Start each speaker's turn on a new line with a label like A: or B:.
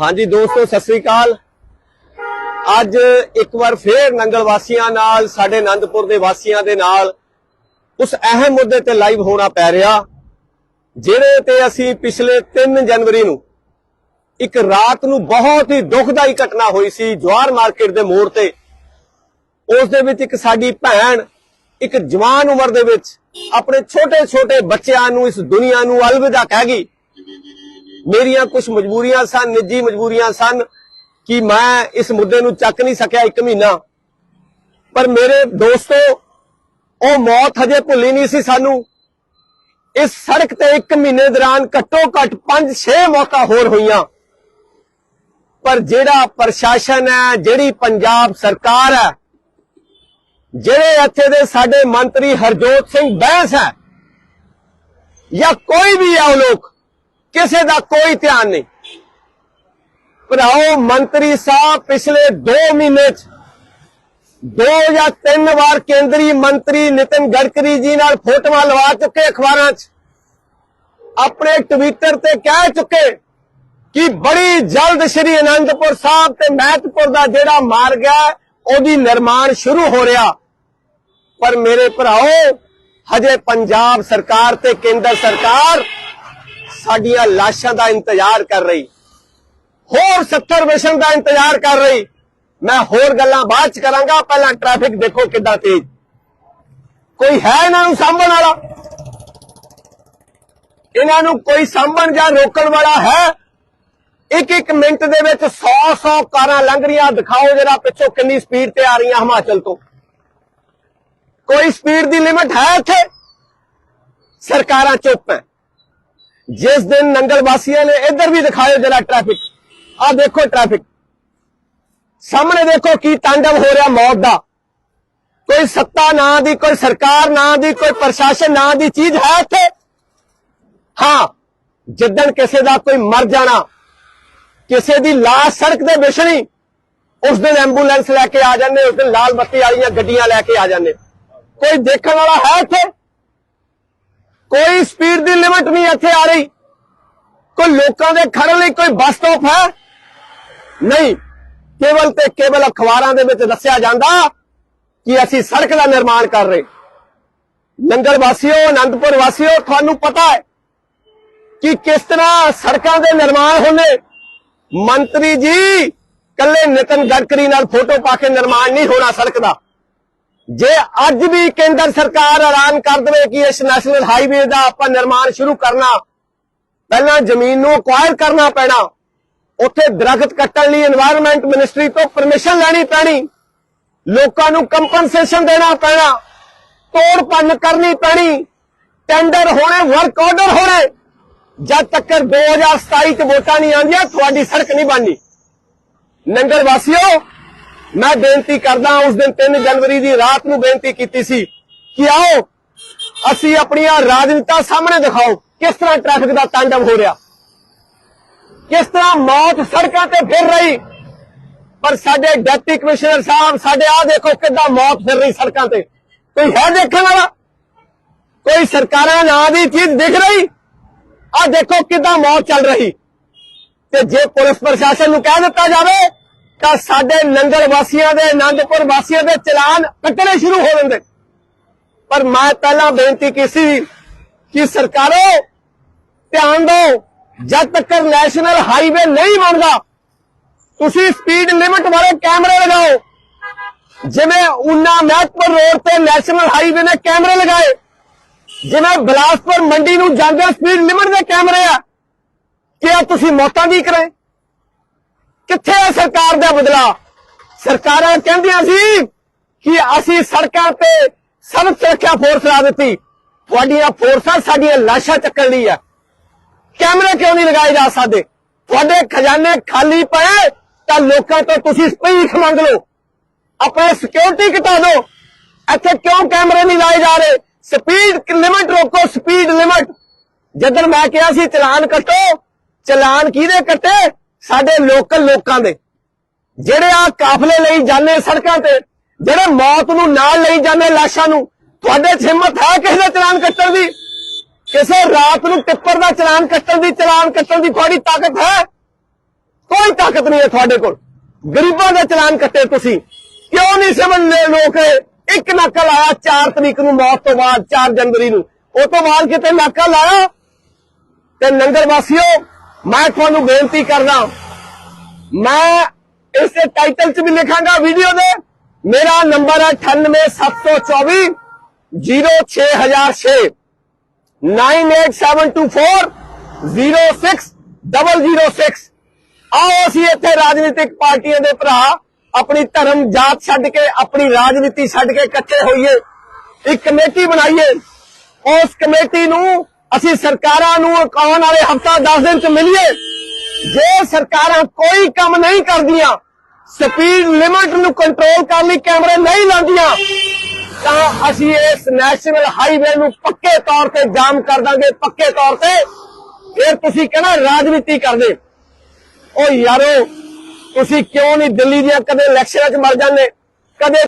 A: ਹਾਂਜੀ ਦੋਸਤੋ, ਸਤਿ ਸ੍ਰੀ ਅਕਾਲ। ਅੱਜ ਇੱਕ ਵਾਰ ਫੇਰ ਨੰਗਲ ਵਾਸੀਆਂ ਨਾਲ, ਸਾਡੇ ਆਨੰਦਪੁਰ ਦੇ ਵਾਸੀਆਂ ਦੇ ਨਾਲ ਉਸ ਅਹਿਮ ਮੁੱਦੇ ਤੇ ਲਾਈਵ ਹੋਣਾ ਪੈ ਰਿਹਾ ਜਿਹੜੇ ਤੇ ਅਸੀਂ ਪਿਛਲੇ 3 ਜਨਵਰੀ ਨੂੰ ਇੱਕ ਰਾਤ ਨੂੰ ਬਹੁਤ ਹੀ ਦੁਖਦਾਈ ਘਟਨਾ ਹੋਈ ਸੀ, ਜਵਾਰ ਮਾਰਕੀਟ ਦੇ ਮੋੜ ਤੇ। ਉਸ ਦੇ ਵਿੱਚ ਇੱਕ ਸਾਡੀ ਭੈਣ, ਇੱਕ ਜਵਾਨ ਉਮਰ ਦੇ ਵਿੱਚ ਆਪਣੇ ਛੋਟੇ-ਛੋਟੇ ਬੱਚਿਆਂ ਨੂੰ, ਇਸ ਦੁਨੀਆ ਨੂੰ ਅਲਵਿਦਾ ਕਹਿ ਗਈ। ਮੇਰੀਆਂ ਕੁਝ ਮਜਬੂਰੀਆਂ ਸਨ, ਨਿੱਜੀ ਮਜਬੂਰੀਆਂ ਸਨ ਕਿ ਮੈਂ ਇਸ ਮੁੱਦੇ ਨੂੰ ਚੱਕ ਨਹੀਂ ਸਕਿਆ ਇੱਕ ਮਹੀਨਾ। ਪਰ ਮੇਰੇ ਦੋਸਤੋ, ਉਹ ਮੌਤ ਹਜੇ ਭੁੱਲੀ ਨਹੀਂ ਸੀ ਸਾਨੂੰ। ਇਸ ਸੜਕ ਤੇ ਇੱਕ ਮਹੀਨੇ ਦੌਰਾਨ ਘੱਟੋ ਘੱਟ 5-6 ਮੌਤਾਂ ਹੋਰ ਹੋਈਆਂ। ਪਰ ਜਿਹੜਾ ਪ੍ਰਸ਼ਾਸਨ ਹੈ, ਜਿਹੜੀ ਪੰਜਾਬ ਸਰਕਾਰ ਹੈ, ਜਿਹੜੇ ਇੱਥੇ ਦੇ ਸਾਡੇ ਮੰਤਰੀ ਹਰਜੋਤ ਸਿੰਘ ਬੈਂਸ ਹੈ, ਜਾਂ ਕੋਈ ਵੀ ਹੈ ਉਹ ਲੋਕ ਕਿਸੇ ਦਾ ਕੋਈ ਧਿਆਨ ਨਹੀਂ। ਭਰਾਓ, ਮੰਤਰੀ ਸਾਹਿਬ ਪਿਛਲੇ 2 ਮਹੀਨੇ ਚ, ਦੋ ਜਾਂ ਤਿੰਨ ਵਾਰ ਕੇਂਦਰੀ ਮੰਤਰੀ ਨਿਤਿਨ ਗਡਕਰੀ ਜੀ ਨਾਲ ਫੋਟੋਆਂ ਲਵਾ ਚੁੱਕੇ ਅਖਬਾਰਾਂ 'ਚ। ਆਪਣੇ ਟਵਿੱਟਰ ਤੇ ਕਹਿ ਚੁੱਕੇ ਕਿ ਬੜੀ ਜਲਦ ਸ਼੍ਰੀ ਅਨੰਦਪੁਰ ਸਾਹਿਬ ਤੇ ਮਹਿਤਪੁਰ ਦਾ ਜਿਹੜਾ ਮਾਰਗ ਹੈ, ਉਹਦੀ ਨਿਰਮਾਣ ਸ਼ੁਰੂ ਹੋ ਰਿਹਾ। ਪਰ ਮੇਰੇ ਭਰਾਓ, ਹਜੇ ਪੰਜਾਬ ਸਰਕਾਰ ਤੇ ਕੇਂਦਰ ਸਰਕਾਰ ਸਾਡੀਆਂ ਲਾਸ਼ਾਂ ਦਾ ਇੰਤਜ਼ਾਰ ਕਰ ਰਹੀ। ਹੋਰ 70 ਮਿਸ਼ਨ ਦਾ ਇੰਤਜ਼ਾਰ ਕਰ ਰਹੀ। ਮੈਂ ਹੋਰ ਗੱਲਾਂ ਬਾਅਦ ਚ ਕਰਾਂਗਾ, ਪਹਿਲਾਂ ਟ੍ਰੈਫਿਕ ਦੇਖੋ ਕਿੱਦਾਂ ਤੇਜ਼। ਕੋਈ ਹੈ ਇਹਨਾਂ ਨੂੰ ਸਾਂਭਣ ਵਾਲਾ? ਇਹਨਾਂ ਨੂੰ ਕੋਈ ਸਾਂਭਣ ਜਾਂ ਰੋਕਣ ਵਾਲਾ ਹੈ? ਇੱਕ ਇੱਕ ਮਿੰਟ ਦੇ ਵਿੱਚ 100 100 ਕਾਰਾਂ ਲੰਘ ਰਹੀਆਂ। ਦਿਖਾਓ ਜਿਹੜਾ ਪਿੱਛੋਂ ਕਿੰਨੀ ਸਪੀਡ ਤੇ ਆ ਰਹੀਆਂ ਹਿਮਾਚਲ ਤੋਂ। ਕੋਈ ਸਪੀਡ ਦੀ ਲਿਮਟ ਹੈ ਇੱਥੇ? ਸਰਕਾਰਾਂ ਚੁੱਪ ਹੈ। ਜਿਸ ਦਿਨ ਨੰਗਲ ਵਾਸੀਆਂ ਨੇ ਇੱਧਰ ਵੀ ਦਿਖਾਇਓ ਜਰਾ ਟ੍ਰੈਫਿਕ ਆ ਦੇਖੋ ਟ੍ਰੈਫਿਕ ਸਾਹਮਣੇ ਦੇਖੋ ਕੀ ਤਾਂਡਵ ਹੋ ਰਿਹਾ ਮੌਤ ਦਾ। ਕੋਈ ਸੱਤਾ ਨਾਂ ਦੀ, ਕੋਈ ਸਰਕਾਰ ਨਾਂ ਦੀ, ਕੋਈ ਪ੍ਰਸ਼ਾਸਨ ਨਾਂ ਦੀ ਚੀਜ਼ ਹੈ ਇੱਥੇ? ਹਾਂ, ਜਿੱਦਣ ਕਿਸੇ ਦਾ ਕੋਈ ਮਰ ਜਾਣਾ, ਕਿਸੇ ਦੀ ਲਾਸ਼ ਸੜਕ ਤੇ ਵਿਛਣੀ, ਉਸ ਦਿਨ ਐਂਬੂਲੈਂਸ ਲੈ ਕੇ ਆ ਜਾਂਦੇ, ਉਸ ਦਿਨ ਲਾਲ ਬੱਤੀ ਵਾਲੀਆਂ ਗੱਡੀਆਂ ਲੈ ਕੇ ਆ ਜਾਂਦੇ। ਕੋਈ ਦੇਖਣ ਵਾਲਾ ਹੈ ਇੱਥੇ? ਕੋਈ ਸਪੀਡ ਦੀ ਲਿਮਟ ਨਹੀਂ ਇੱਥੇ ਆ ਰਹੀ। ਕੋਈ ਲੋਕਾਂ ਦੇ ਖੜਨ ਲਈ ਕੋਈ ਬੱਸ ਸਟਾਪ ਹੈ? ਨਹੀਂ। ਕੇਵਲ ਤੇ ਕੇਵਲ ਅਖਬਾਰਾਂ ਦੇ ਵਿੱਚ ਦੱਸਿਆ ਜਾਂਦਾ ਕਿ ਅਸੀਂ ਸੜਕ ਦਾ ਨਿਰਮਾਣ ਕਰ ਰਹੇ। ਨੰਗਲ ਵਾਸੀਓ ਆਨੰਦਪੁਰ ਵਾਸੀਓ, ਤੁਹਾਨੂੰ ਪਤਾ ਹੈ ਕਿ ਕਿਸ ਤਰ੍ਹਾਂ ਸੜਕਾਂ ਦੇ ਨਿਰਮਾਣ ਹੁੰਦੇ। ਮੰਤਰੀ ਜੀ ਕੱਲੇ ਨਿਤਨ ਗਡਕਰੀ ਨਾਲ ਫੋਟੋ ਪਾ ਕੇ ਨਿਰਮਾਣ ਨਹੀਂ ਹੋਣਾ ਸੜਕ ਦਾ। ਜੇ ਅੱਜ ਵੀ ਕੇਂਦਰ ਸਰਕਾਰ ਐਲਾਨ ਕਰ ਦਵੇ ਕਿ ਇਸ ਨੈਸ਼ਨਲ ਹਾਈਵੇ ਦਾ ਆਪਾਂ ਨਿਰਮਾਣ ਸ਼ੁਰੂ ਕਰਨਾ, ਪਹਿਲਾਂ ਜ਼ਮੀਨ ਨੂੰ ਅਕਵਾਇਰ ਕਰਨਾ ਪੈਣਾ, ਉੱਥੇ ਦਰਖਤ ਕੱਟਣ ਲਈ এনवायरमेंट ਮਿਨਿਸਟਰੀ ਤੋਂ ਪਰਮਿਸ਼ਨ ਲੈਣੀ ਪੈਣੀ, ਲੋਕਾਂ ਨੂੰ ਕੰਪਨਸੇਸ਼ਨ ਦੇਣਾ ਪੈਣਾ, ਤੋੜ ਪੰਨ ਕਰਨੀ ਪੈਣੀ ਟੈਂਡਰ ਹੋਣੇ ਵਰਕ ਆਰਡਰ ਹੋਣੇ, ਜਦ ਤੱਕ 2027 ਚ ਵੋਟਾਂ ਨਹੀਂ ਆਉਂਦੀਆਂ, ਤੁਹਾਡੀ ਸੜਕ ਨਹੀਂ ਬਣਨੀ। ਨੰਗਰ ਵਾਸੀਓ ਮੈਂ ਬੇਨਤੀ ਕਰਦਾ ਉਸ ਦਿਨ 3 ਜਨਵਰੀ ਦੀ ਰਾਤ ਨੂੰ ਬੇਨਤੀ ਕੀਤੀ ਸੀ ਕਿ ਆਓ, ਅਸੀਂ ਆਪਣੀਆਂ ਰਾਜਨੀਤਾਂ ਸਾਹਮਣੇ ਦਿਖਾਓ, ਕਿਸ ਤਰ੍ਹਾਂ ਟ੍ਰੈਫਿਕ ਦਾ ਤਾਂਡਵ ਹੋ ਰਿਹਾ। ਕਿਸ ਤਰ੍ਹਾਂ ਮੌਤ ਸੜਕਾਂ ਤੇ ਫਿਰ ਰਹੀ। ਪਰ ਸਾਡੇ ਡਿਪਟੀ ਕਮਿਸ਼ਨਰ ਸਾਹਿਬ, ਸਾਡੇ ਆ ਦੇਖੋ ਕਿੱਦਾਂ ਮੌਤ ਫਿਰ ਰਹੀ ਸੜਕਾਂ ਤੇ। ਕੋਈ ਹੈ ਦੇਖਣ ਵਾਲਾ? ਕੋਈ ਸਰਕਾਰਾਂ ਨਾਂ ਦੀ ਚੀਜ਼ ਦਿਖ ਰਹੀ? ਆ ਦੇਖੋ ਕਿੱਦਾਂ ਮੌਤ ਚੱਲ ਰਹੀ। ਤੇ ਜੇ ਪੁਲਿਸ ਪ੍ਰਸ਼ਾਸਨ ਨੂੰ ਕਹਿ ਦਿੱਤਾ ਜਾਵੇ ਤਾਂ ਸਾਡੇ ਨੰਗਲ ਵਾਸੀਆਂ ਦੇ ਆਨੰਦਪੁਰ ਵਾਸੀਆਂ ਦੇ ਚਲਾਨ ਕੱਟਣੇ ਸ਼ੁਰੂ ਹੋ ਜਾਂਦੇ। ਪਰ ਮੈਂ ਪਹਿਲਾਂ ਬੇਨਤੀ ਕੀਤੀ ਕਿ ਸਰਕਾਰੋ, ਧਿਆਨ ਦਿਓ, ਜਦ ਤੱਕ ਨੈਸ਼ਨਲ ਹਾਈਵੇ ਨਹੀਂ ਬਣਦਾ, ਤੁਸੀਂ ਸਪੀਡ ਲਿਮਟ ਵਾਲੇ ਕੈਮਰੇ ਲਗਾਓ। ਜਿਵੇਂ ਉਨਾ ਮਹਿਤਪੁਰ ਰੋਡ ਤੇ ਨੈਸ਼ਨਲ ਹਾਈਵੇ ਨੇ ਕੈਮਰੇ ਲਗਾਏ। ਜਿਵੇਂ ਬਲਾਸਪੁਰ ਮੰਡੀ ਨੂੰ ਜਾਂਦੇ ਸਪੀਡ ਲਿਮਟ ਦੇ ਕੈਮਰੇ ਆ। ਕਿ ਤੁਸੀਂ ਮੌਤਾਂ ਦੀ ਕਰਾਏ? ਕਿੱਥੇ ਹੈ ਸਰਕਾਰ ਦਾ ਬਦਲਾ? ਸਰਕਾਰਾਂ ਕਹਿੰਦੀਆਂ ਸੀ ਕਿ ਅਸੀਂ ਸੜਕਾਂ ਤੇ ਸਭ ਸੁਰੱਖਿਆ ਫੋਰਸ ਲਾ ਦਿੱਤੀ। ਤੁਹਾਡੀਆਂ ਫੋਰਸਾਂ ਸਾਡੀਆਂ ਲਾਸ਼ਾਂ ਚੱਕਣ ਲਈ ਆ। ਕੈਮਰੇ ਕਿਉਂ ਨਹੀਂ ਲਗਾਏ ਜਾ ਸਕਦੇ? ਤੁਹਾਡੇ ਖਜ਼ਾਨੇ ਖਾਲੀ ਪਏ, ਤਾਂ ਲੋਕਾਂ ਤੋਂ ਤੁਸੀਂ ਭੀਖ ਮੰਗ ਲਓ। ਆਪਣੇ ਸਿਕਿਉਰਿਟੀ ਘਟਾ ਦਿਓ। ਇੱਥੇ ਕਿਉਂ ਕੈਮਰੇ ਨਹੀਂ ਲਾਏ ਜਾ ਰਹੇ? ਸਪੀਡ ਲਿਮਟ ਰੋਕੋ ਸਪੀਡ ਲਿਮਟ ਜਦੋਂ ਮੈਂ ਕਿਹਾ ਸੀ ਚਲਾਨ ਕੱਟੋ, ਚਲਾਨ ਕਿਹਦੇ ਕੱਟੇ? ਸਾਡੇ ਲੋਕਲ ਲੋਕਾਂ ਦੇ, ਜਿਹੜੇ ਆ ਕਾਫਲੇ ਲਈ ਜਾਂਦੇ ਸੜਕਾਂ ਤੇ, ਜਿਹੜੇ ਮੌਤ ਨੂੰ ਨਾਲ ਲਈ ਜਾਂਦੇ ਲਾਸ਼ਾਂ ਨੂੰ, ਤੁਹਾਡੇ 'ਚ ਹਿੰਮਤ ਹੈ ਕਿਸੇ ਦਾ ਚਲਾਨ ਕੱਟਣ ਦੀ? ਕਿਸੇ ਰਾਤ ਨੂੰ ਟਿੱਪਰ ਦਾ ਚਲਾਨ ਕੱਟਣ ਦੀ, ਚਲਾਨ ਕੱਟਣ ਦੀ ਤੁਹਾਡੀ ਤਾਕਤ ਹੈ? ਕੋਈ ਤਾਕਤ ਨਹੀਂ ਹੈ ਤੁਹਾਡੇ ਕੋਲ। ਗਰੀਬਾਂ ਦਾ ਚਲਾਨ ਕੱਟੇ ਤੁਸੀਂ। ਕਿਉਂ ਨਹੀਂ ਸਮਝਦੇ ਲੋਕ ਇੱਕ ਨਾਕਾ ਲਾਇਆ 4 ਤਰੀਕ ਨੂੰ ਮੌਤ ਤੋਂ ਬਾਅਦ 4 ਜਨਵਰੀ ਨੂੰ। ਉਹ ਤੋਂ ਬਾਅਦ ਕਿਤੇ ਨਾਕਾ ਲਾਇਆ? ਤੇ ਨੰਗਲ ਵਾਸੀਓ ਮੈਂ ਤੁਹਾਨੂੰ ਬੇਨਤੀ ਕਰਦਾ, ਮੈਂ ਇਸੇ ਟਾਈਟਲ 'ਚ ਵੀ ਲਿਖਾਂਗਾ ਵੀਡੀਓ ਦੇ। ਮੇਰਾ ਨੰਬਰ ਹੈ 98724 06006 98724 ਆਓ ਅਸੀਂ ਇੱਥੇ ਰਾਜਨੀਤਿਕ ਪਾਰਟੀਆਂ ਦੇ ਭਰਾ, ਆਪਣੀ ਧਰਮ ਜਾਤ ਛੱਡ ਕੇ, ਆਪਣੀ ਰਾਜਨੀਤੀ ਛੱਡ ਕੇ ਇਕੱਠੇ ਹੋਈਏ। ਇੱਕ ਕਮੇਟੀ ਬਣਾਈਏ। ਉਸ ਕਮੇਟੀ ਨੂੰ ਅਸੀਂ ਸਰਕਾਰਾਂ ਨੂੰ ਆਉਣ ਵਾਲੇ ਹਫਤਾ 10 ਦਿਨ ਚ ਮਿਲੀਏ। ਜੇ ਸਰਕਾਰਾਂ ਕੋਈ ਕੰਮ ਨਹੀਂ ਕਰਦੀਆਂ, ਸਪੀਡ ਲਿਮਟ ਨੂੰ ਕੰਟਰੋਲ ਕਰਨ ਲਈ ਕੈਮਰੇ ਨਹੀਂ ਲਾਉਂਦੀਆਂ, ਤਾਂ ਅਸੀਂ ਇਸ ਨੈਸ਼ਨਲ ਹਾਈਵੇ ਨੂੰ ਪੱਕੇ ਤੌਰ ਤੇ ਜਾਮ ਕਰ ਦਾਂਗੇ, ਪੱਕੇ ਤੌਰ ਤੇ। ਫਿਰ ਤੁਸੀਂ ਕਹਿਣਾ ਰਾਜਨੀਤੀ ਕਰਦੇ। ਉਹ ਯਾਰੋ, ਤੁਸੀਂ ਕਿਉਂ ਨਹੀਂ ਦਿੱਲੀ ਦੀਆਂ ਕਦੇ ਇਲੈਕਸ਼ਨਾਂ 'ਚ ਮਰ ਜਾਂਦੇ? ਕਦੇ